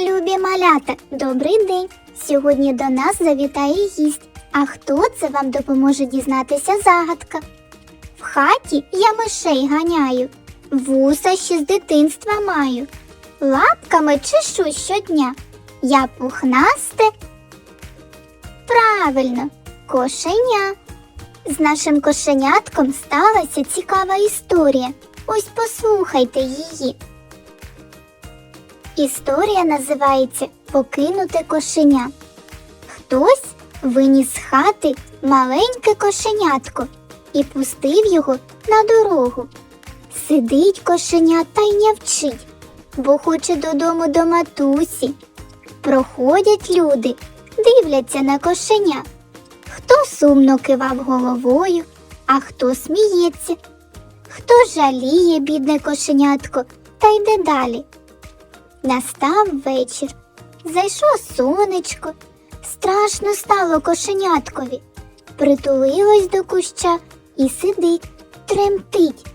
Любі малята, добрий день! Сьогодні до нас завітає гість. А хто це вам допоможе дізнатися загадка? В хаті я мишей ганяю, вуса ще з дитинства маю, лапками чешу щодня. Я пухнасте. Правильно, кошеня. З нашим кошенятком сталася цікава історія. Ось послухайте її. Історія називається Покинуте кошеня. Хтось виніс з хати маленьке кошенятко і пустив його на дорогу. Сидить кошеня та й нявчить, бо хоче додому до матусі. Проходять люди, дивляться на кошеня. Хто сумно кивав головою, а хто сміється, хто жаліє бідне кошенятко та йде далі. Настав вечір. Зайшло сонечко. Страшно стало кошеняткові. Притулилось до куща і сидить, тремтить.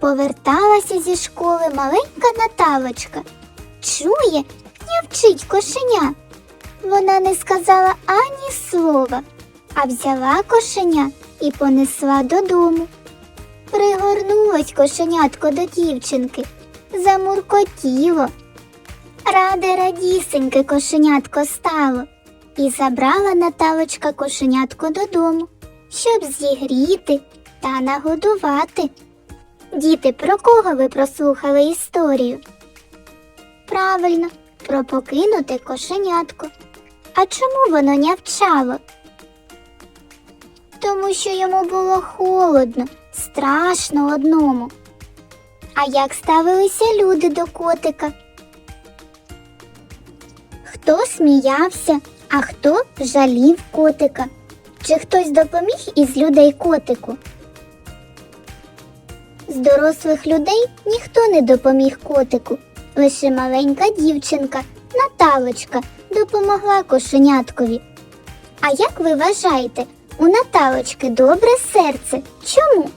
Поверталася зі школи маленька Наталочка. Чує, нявчить кошеня. Вона не сказала ані слова, а взяла кошеня і понесла додому. Пригорнулось кошенятко до дівчинки, замуркотіло. Раде радісеньке кошенятко стало, і забрала Наталочка кошенятко додому, щоб зігріти та нагодувати. Діти, про кого ви прослухали історію? Правильно, про покинуте кошенятко. А чому воно нявчало? Тому що йому було холодно, страшно одному. А як ставилися люди до котика? Хто сміявся, а хто жалів котика? Чи хтось допоміг із людей котику? З дорослих людей ніхто не допоміг котику. Лише маленька дівчинка Наталочка допомогла кошеняткові. А як ви вважаєте, у Наталочки добре серце? Чому?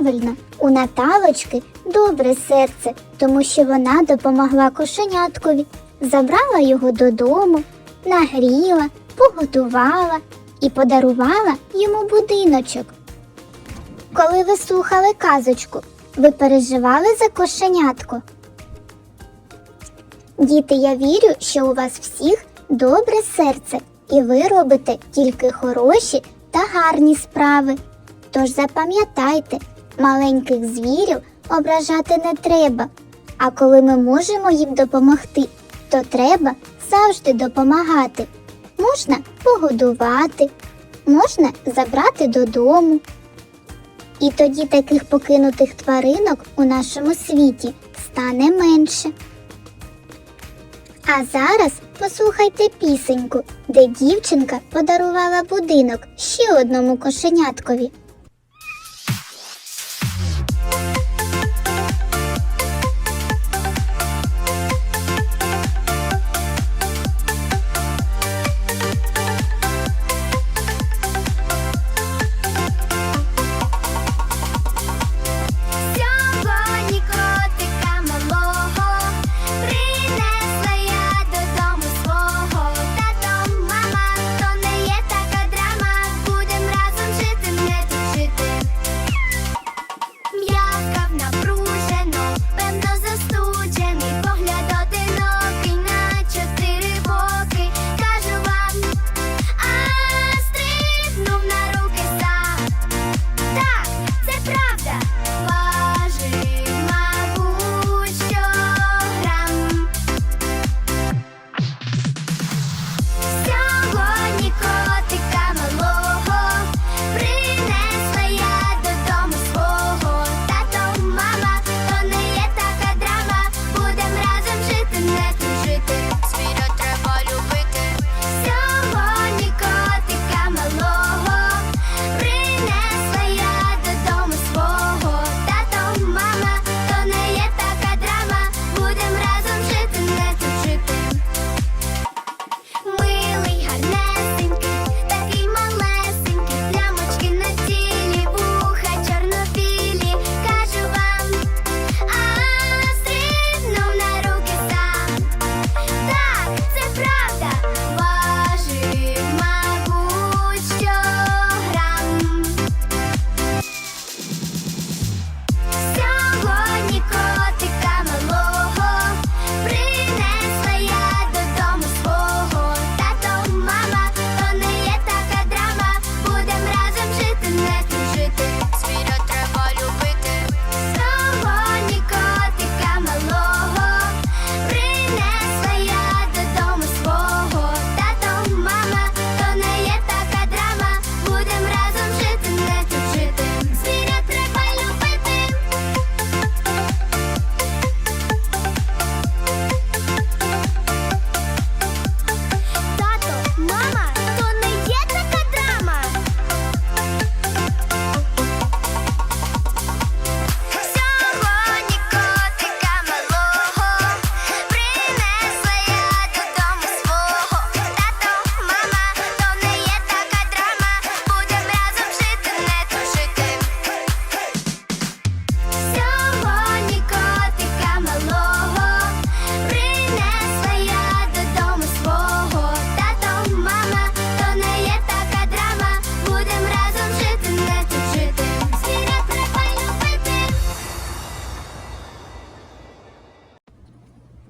Правильно, у Наталочки добре серце, тому що вона допомогла кошеняткові, забрала його додому, нагріла, погодувала і подарувала йому будиночок. Коли ви слухали казочку, ви переживали за кошенятко? Діти, я вірю, що у вас всіх добре серце, і ви робите тільки хороші та гарні справи. Тож запам'ятайте, маленьких звірів ображати не треба, а коли ми можемо їм допомогти, то треба завжди допомагати. Можна погодувати, можна забрати додому. І тоді таких покинутих тваринок у нашому світі стане менше. А зараз послухайте пісеньку, де дівчинка подарувала будинок ще одному кошеняткові.